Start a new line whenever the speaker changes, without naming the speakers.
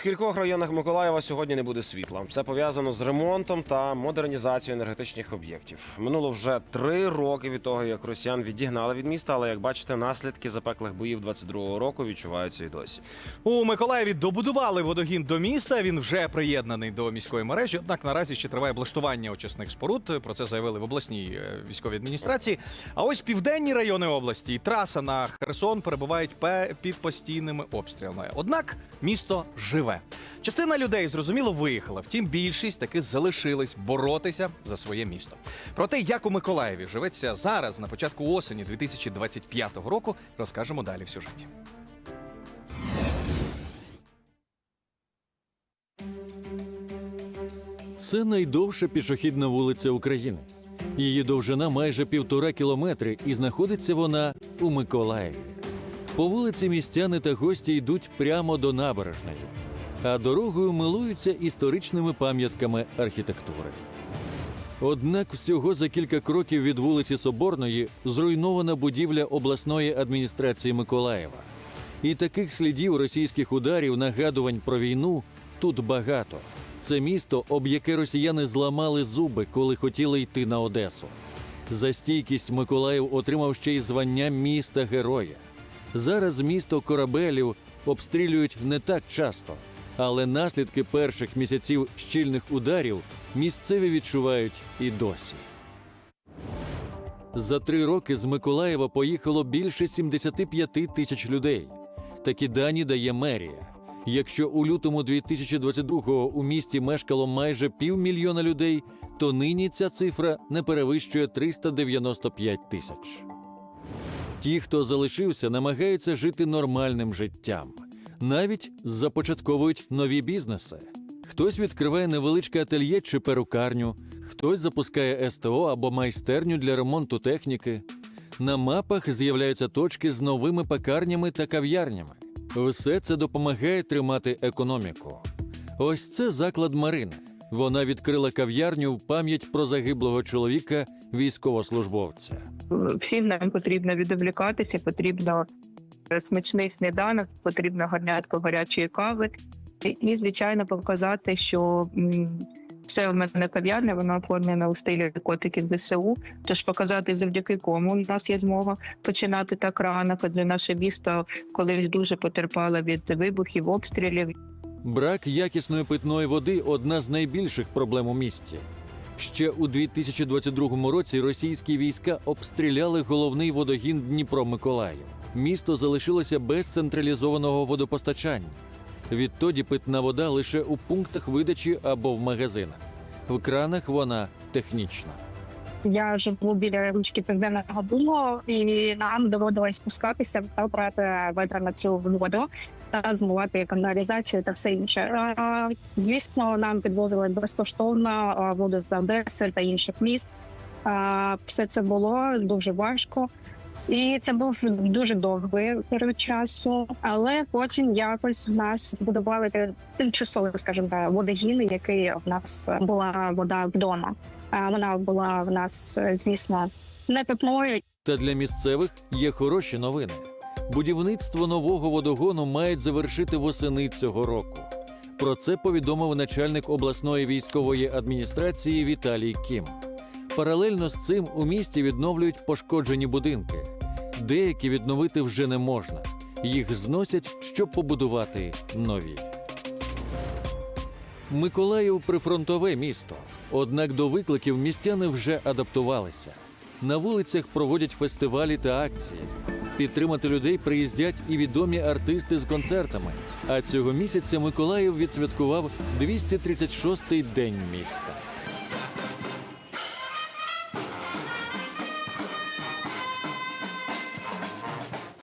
В кількох районах Миколаєва сьогодні не буде світла. Це пов'язано з ремонтом та модернізацією енергетичних об'єктів. Минуло вже три роки від того, як росіян відігнали від міста, але як бачите, наслідки запеклих боїв 22-го року відчуваються і досі.
У Миколаєві добудували водогін до міста. Він вже приєднаний до міської мережі. Однак наразі ще триває облаштування очисних споруд. Про це заявили в обласній е, військовій адміністрації. А ось південні райони області і траса на Херсон перебувають пе- під постійними обстрілами. Однак місто живе. Частина людей зрозуміло виїхала. Втім, більшість таки залишились боротися за своє місто. Про те, як у Миколаєві живеться зараз на початку осені 2025 року, розкажемо далі в сюжеті.
Це найдовша пішохідна вулиця України. Її довжина майже півтора кілометри, і знаходиться вона у Миколаєві. По вулиці містяни та гості йдуть прямо до набережної, а дорогою милуються історичними пам'ятками архітектури. Однак всього за кілька кроків від вулиці Соборної зруйнована будівля обласної адміністрації Миколаєва. І таких слідів російських ударів, нагадувань про війну тут багато. Це місто, об яке росіяни зламали зуби, коли хотіли йти на Одесу. За стійкість Миколаїв отримав ще й звання міста героя. Зараз місто корабелів обстрілюють не так часто, але наслідки перших місяців щільних ударів місцеві відчувають і досі. За три роки з Миколаєва поїхало більше 75 тисяч людей. Такі дані дає мерія. Якщо у лютому 2022-го у місті мешкало майже півмільйона людей, то нині ця цифра не перевищує 395 тисяч. Ті, хто залишився, намагаються жити нормальним життям. Навіть започатковують нові бізнеси. Хтось відкриває невеличке ательє чи перукарню, хтось запускає СТО або майстерню для ремонту техніки. На мапах з'являються точки з новими пекарнями та кав'ярнями. Все це допомагає тримати економіку. Ось це заклад Марини. Вона відкрила кав'ярню в пам'ять про загиблого чоловіка, військовослужбовця.
всім нам потрібно відволікатися, потрібно смачний сніданок, потрібно гарнятко гарячої кави, і, звичайно, показати, що все в мене кав'ярня, вона оформлена у стилі котиків ЗСУ. Тож показати, завдяки кому у нас є змога починати так рано, адже наше місто колись дуже потерпало від вибухів, обстрілів.
Брак якісної питної води одна з найбільших проблем у місті. Ще у 2022 році російські війська обстріляли головний водогін Дніпро-Миколаїв. Місто залишилося без централізованого водопостачання. Відтоді питна вода лише у пунктах видачі або в магазинах. В кранах вона технічна.
Я живу біля річки Південного Бугу, і нам доводилось спускатися та брати ведра на цю воду та змивати каналізацію та все інше. Звісно, нам підвозили безкоштовно воду з Одеси та інших міст. Все це було дуже важко. І це був дуже довгий період часу, але потім якось в нас збудували тимчасовий, скажімо, водогін, який в нас була вода вдома. А Вона була в нас, звісно, не питною.
Та для місцевих є хороші новини. Будівництво нового водогону мають завершити восени цього року. Про це повідомив начальник обласної військової адміністрації Віталій Кім. Паралельно з цим у місті відновлюють пошкоджені будинки. Деякі відновити вже не можна. Їх зносять, щоб побудувати нові. Миколаїв прифронтове місто. Однак до викликів містяни вже адаптувалися. На вулицях проводять фестивалі та акції. Підтримати людей приїздять і відомі артисти з концертами. А цього місяця Миколаїв відсвяткував 236-й день міста.